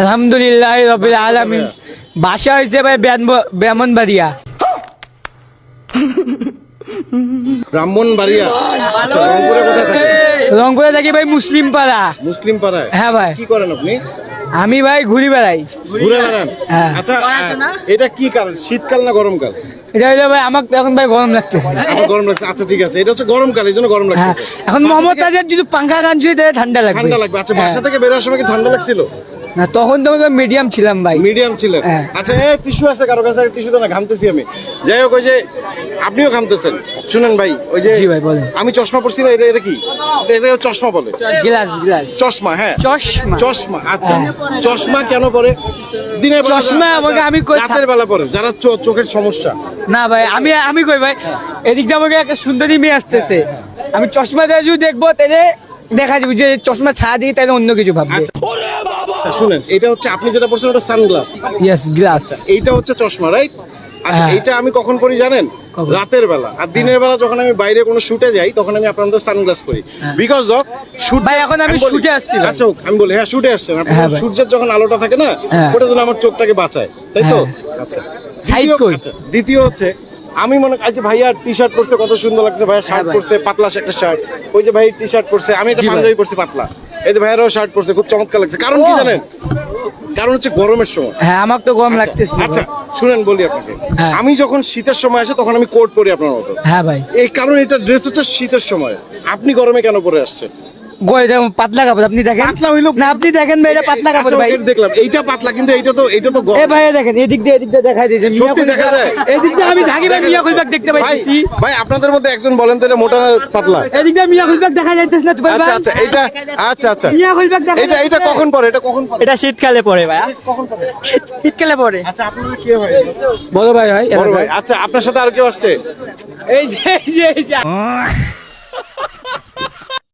আলহামদুলিল্লাহ রবিল আলমিন। বাসা হয়েছে ভাই ব্রাহ্মণবাড়িয়া। ব্রাহ্মণবাড়িয়া? আচ্ছা রংপুরে থাকি? ভাই মুসলিম পাড়া মুসলিম পাড়ায় হ্যাঁ ভাই। কি করেন আপনি? আমি ভাই ঘুরি বেড়াই। ঘুরে বেড়ান? হ্যাঁ। আচ্ছা এটা কি কারণ? শীতকাল না গরমকাল? এটা হলো ভাই আমার এখন ভাই গরম লাগতেছে। আমার গরম লাগছে আচ্ছা ঠিক আছে। এটা হচ্ছে গরমকাল এই জন্য গরম হ্যাঁ। লাগছে এখন মোহাম্মদ তাজের যদি পাঙ্খা গান ঠান্ডা লাগবে। ঠান্ডা লাগবে। আচ্ছা হ্যাঁ। বাসা থেকে বেরোয়ার সময় কি ঠান্ডা লাগছিল? না তখন তো মিডিয়াম ছিলাম ভাই। মিডিয়াম ছিলেন হ্যাঁ। আচ্ছা এই টিস্যু আছে কারও কাছে টিস্যু তো না ঘামতেছি আমি। যাই হোক ওই যে আপনিও ঘামতেছেন। শুনেন ভাই ওই যে জি ভাই, বলেন। আমি চশমা পরছি না এটা এটা কি? এটা চশমা বলে। Glass glass. চশমা হ্যাঁ। চশমা। চশমা আচ্ছা। চশমা কেন পরে? দিনের বেলা চশমা আমাকে আমি কই- রাতের বেলা পরে যারা চোখের সমস্যা। না ভাই আমি আমি কই ভাই এদিক দিয়ে আমাকে একটা সুন্দরী মেয়ে আসতেছে। আমি চশমা দিয়ে যদি দেখব তাহলে দেখা যাবে যে চশমা ছাড়া দিই তাহলে অন্য কিছু ভাববে। আচ্ছা শুনেন এটা হচ্ছে আপনি যেটা পড়ছেন ওটা সানগ্লাস। ইয়েস গ্লাস এইটা হচ্ছে চশমা রাইট আচ্ছা হ্যাঁ। এইটা আমি কখন পরি জানেন? রাতের বেলা। আর দিনের বেলা যখন আমি বাইরে কোনো শুটে যাই তখন আমি আপনাদের সানগ্লাস পরি। বিকজ অফ শুট ভাই, এখন আমি এ আসছি আচ্ছা আমি বলি হ্যাঁ শুটে আসছেন। আপনি হ্যাঁ সূর্যের যখন আলোটা থাকে না হ্যাঁ। ওটা যেন আমার চোখটাকে বাঁচায় তাই তো? হ্যাঁ। আচ্ছা দ্বিতীয়-? আচ্ছা, দ্বিতীয় হচ্ছে আমি মনে আজ ভাইয়া টি শার্ট পরছে কত সুন্দর লাগছে ভাইয়া শার্ট হ্যাঁ পরছে পাতলা একটা শার্ট ওই যে ভাই টি শার্ট পরছে আমি একটা পাঞ্জাবি পরছি পাতলা। এই যে ভাইয়ারাও শার্ট পরছে খুব চমৎকার লাগছে। কারণ কি জানেন? কারণ হচ্ছে গরমের সময়। হ্যাঁ আমার তো গরম লাগতেছে। আচ্ছা শুনেন বলি আপনাকে। হ্যাঁ। আমি যখন শীতের সময় আসে তখন আমি কোট পরি আপনার মতো। হ্যাঁ ভাই। এই কারণ এটা ড্রেস হচ্ছে শীতের সময়। আপনি গরমে কেন পরে আসছেন? পাতলা কাপড় আপনি দেখেন? পাতলা হইল না আপনি দেখেন ভাই এটা পাতলা কাপড় আচ্ছা, ভাই দেখলাম। এইটা পাতলা কিন্তু এইটা তো এইটা তো এ গরম ভাই দেখেন এদিক দিয়ে এদিক দিয়ে দেখাই দিয়েছে। সত্যি দেখা যায়? এদিক দিয়ে আমি আচ্ছা, ভাই মিয়া যায়। দেখতে ভাই ভাই আপনাদের মধ্যে একজন বলেন তো এটা মোটা পাতলা? এদিক দিয়ে মিয়া খলিফাক দেখা যাইতেছে না তুই আচ্ছা আচ্ছা এইটা আচ্ছা আচ্ছা। মিয়া খলিফাক দেখা এটা এটা কখন পরে? এটা কখন পরে? এটা শীতকালে পড়ে ভাই শীতকালে পড়ে আচ্ছা আপনার কি হয় বড় ভাই হয় বড় ভাই। আচ্ছা আপনার সাথে আর কেউ আসছে? এই যে এই যে